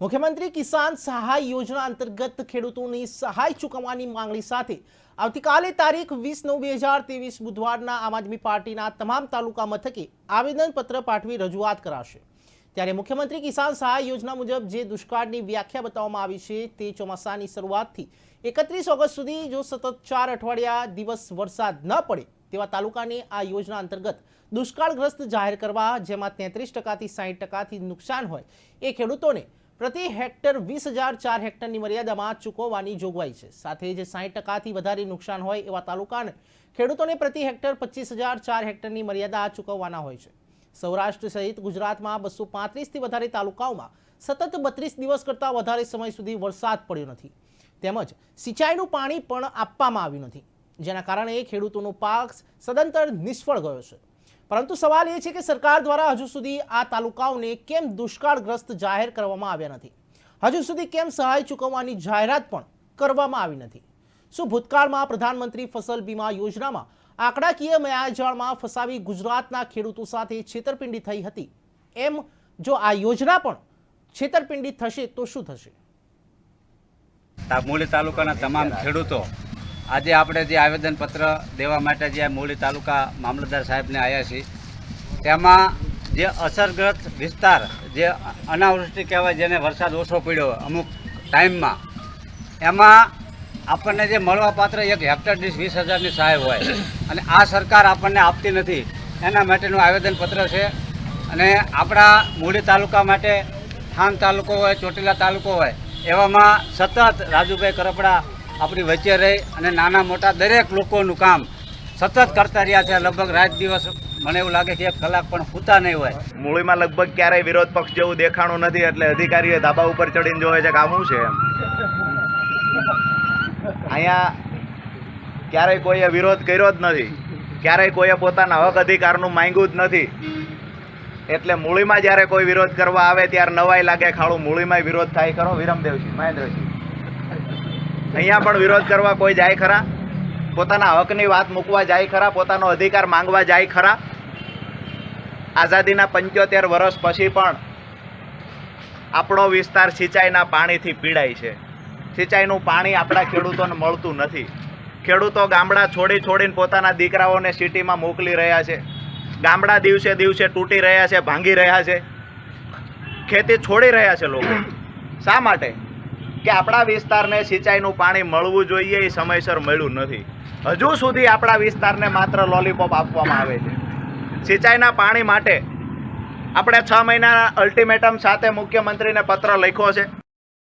મુખ્યમંત્રી કિસાન સહાય યોજના અંતર્ગત ખેડૂતોની સહાય ચૂકવવાની માંગણી સાથે આવતીકાલે તારીખ વીસ નવ બે હજાર ત્રેવીસ બુધવારના આમ આદમી પાર્ટીના તમામ તાલુકા મથકે આવેદનપત્ર પાઠવી રજૂઆત કરાશે. ત્યારે મુખ્યમંત્રી કિસાન સહાય યોજના મુજબ જે દુષ્કાળની વ્યાખ્યા બતાવવામાં આવી છે તે ચોમાસાની શરૂઆતથી એકત્રીસ ઓગસ્ટ સુધી જો સતત ચાર અઠવાડિયા દિવસ વરસાદ ન પડે તેવા તાલુકાને આ યોજના અંતર્ગત દુષ્કાળગ્રસ્ત જાહેર કરવા જેમાં તેત્રીસ ટકાથી સાઠ ટકાથી નુકસાન હોય એ ખેડૂતોને પ્રતિ હેક્ટર વીસ હજાર ચાર હેક્ટરની મર્યાદામાં ચૂકવવાની જોગવાઈ છે. સાથે જે સાઠ ટકાથી વધારે નુકસાન હોય એવા તાલુકાને ખેડૂતોને પ્રતિ હેક્ટર પચીસ હજાર ચાર હેક્ટરની મર્યાદા ચૂકવવાના હોય છે. સૌરાષ્ટ્ર સહિત ગુજરાતમાં બસો પાંત્રીસથી વધારે તાલુકાઓમાં સતત બત્રીસ દિવસ કરતાં વધારે સમય સુધી વરસાદ પડ્યો નથી. તેમજ સિંચાઈનું પાણી પણ આપવામાં આવ્યું નથી. જેના કારણે ખેડૂતોનો પાક સદંતર નિષ્ફળ ગયો છે. પરંતુ સવાલ એ છે કે સરકાર દ્વારા હજુ સુધી આ તાલુકાઓને કેમ દુષ્કાળગ્રસ્ત જાહેર કરવામાં આવ્યા નથી? હજુ સુધી કેમ સહાય ચૂકવવાની જાહેરાત પણ કરવામાં આવી નથી? શું ભૂતકાળમાં પ્રધાનમંત્રી ફસલ બીમા યોજનામાં આંકડાકીય માયાજાળમાં ફસાવી ગુજરાતના ખેડૂતો સાથે છેતરપિંડી થઈ હતી? એમ જો આ યોજના પણ છેતરપિંડી થશે તો શું થશે? તા- તાલુકાના તમામ ખેડૂતો આજે આપણે જે આવેદનપત્ર દેવા માટે જે મૂળી તાલુકા મામલતદાર સાહેબને આવ્યા છીએ, તેમાં જે અસરગ્રસ્ત વિસ્તાર, જે અનાવૃષ્ટિ કહેવાય જેને વરસાદ ઓછો પડ્યો અમુક ટાઈમમાં, એમાં આપણને જે મળવાપાત્ર એક હેક્ટર દીઠ વીસ હજારની સહાય હોય અને આ સરકાર આપણને આપતી નથી, એના માટેનું આવેદનપત્ર છે. અને આપણા મૂળી તાલુકા માટે થાન તાલુકો હોય, ચોટીલા તાલુકો હોય, એવામાં સતત રાજુભાઈ કરપડા આપણી વચ્ચે રહી અને નાના મોટા દરેક લોકોનું કામ સતત કરતા રહ્યા છે. લગભગ રાત દિવસ મને એવું લાગે કે એક કલાક પણ પૂતા નહીં હોય. મૂળીમાં લગભગ ક્યારેય વિરોધ પક્ષ જેવું દેખાણું નથી એટલે અધિકારીઓ ધાબા ઉપર ચડીને જોવે છે કે છે અહીંયા ક્યારેય કોઈએ વિરોધ કર્યો જ નથી. ક્યારેય કોઈએ પોતાના હક અધિકારનું માંગ્યું જ નથી. એટલે મૂળીમાં જ્યારે કોઈ વિરોધ કરવા આવે ત્યારે નવાઈ લાગે. ખાડું મૂળીમાં વિરોધ થાય. ખરો વિરમદેવજી, મહેન્દ્રજી. અહીંયા પણ વિરોધ કરવા કોઈ જાય ખરા? પોતાના હકની વાત મૂકવા જાય ખરા? પોતાનો અધિકાર માંગવા જાય ખરા? આઝાદીના પંચોતેર વર્ષ પછી પણ આપણો વિસ્તાર સિંચાઈના પાણીથી પીડાય છે. સિંચાઈનું પાણી આપણા ખેડૂતોને મળતું નથી. ખેડૂતો ગામડા છોડી છોડીને પોતાના દીકરાઓને સિટીમાં મોકલી રહ્યા છે. ગામડા દિવસે દિવસે તૂટી રહ્યા છે, ભાંગી રહ્યા છે. ખેતી છોડી રહ્યા છે લોકો. શા માટે? કે આપણા વિસ્તારને સિંચાઈનું પાણી મળવું જોઈએ એ સમયસર મળ્યું નથી. હજુ સુધી આપણા વિસ્તારને માત્ર લોલીપોપ આપવામાં આવે છે. સિંચાઈના પાણી માટે આપણે છ મહિનાના અલ્ટિમેટમ સાથે મુખ્યમંત્રીને પત્ર લખ્યો છે.